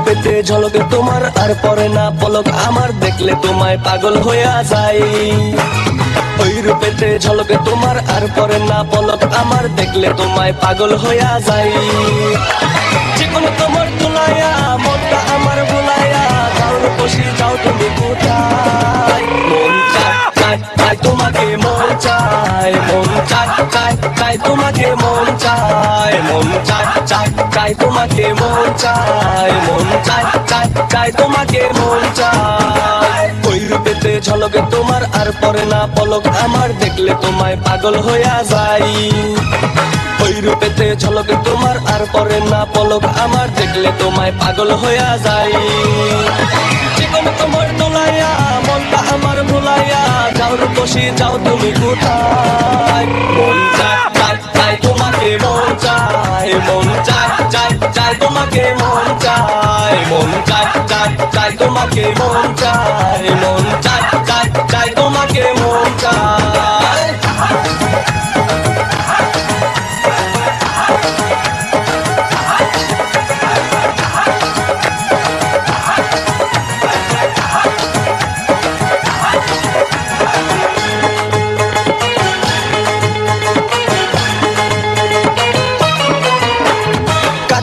রূপেতে ঝলকে তোমার আর পরে না পলক আমার দেখলে তোমায় পাগল হইয়া যায় ওই রূপেতে ঝলকে তোমার আর পরে না পলক আমার দেখলে তোমায় পাগল হইয়া যায় জীবন তোমার তুলাইয়া মনটা আমার তোমাকে মন চায় মন চায় চায় তোমাকে মন চায় মন চায় চায় চায় তোমাকে মন চায়। চায় চায় চায় তোমাকে মন চায় ওই রূপেতে ঝলকে তোমার, আর পরে না পলক আমার। দেখলে তোমায় পাগল হইয়া যাই। ওই রূপেতে ঝলকে তোমার, আর পরে না পলক আমার। দেখলে তোমায় পাগল হইয়া যাই। জীবন তোমার দোলাইয়া, মনটা আমার ভুলাইয়া। যাও বসি যাও তুমি কোথায়? মন চায় চায় তোমাকে মন চায় মন চায় চায় চায় তোমাকে মন চায় মন চায় চায় চায় তোমাকে মন চায়।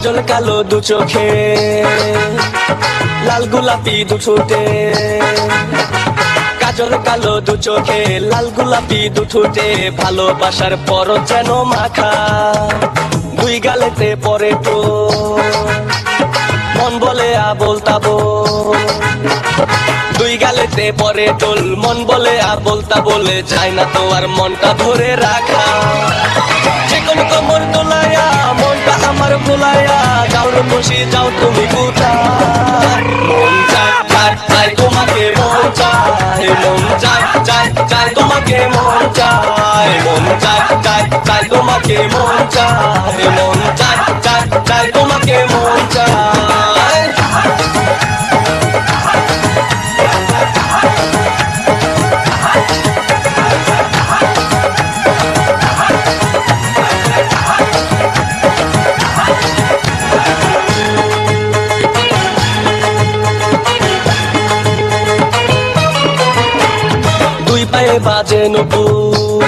কাজল কালো দু চোখে, লাল গোলাপি দু ঠোঁটে। কাজল কালো দু চোখে, লাল গোলাপি দু ঠোঁটে। ভালোবাসার পর যেন মাখা দুই গালেতে পরে তো। মন বলে আবল তাবো, দুই গালেতে পরে টোল মন বলে আবল তা বলে, চায় না তো আর মনটা ধরে রাখা। বসে যাও তুমি কোথায় মন চায় চায় চায় তোমাকে মন চায়। মন চায় চায় চায় তোমাকে মন চায়। মন চায় চায় চায় তোমাকে মন চায়। মন চায় চায় চায় তোমাকে মন চায়। বাজে নপুর।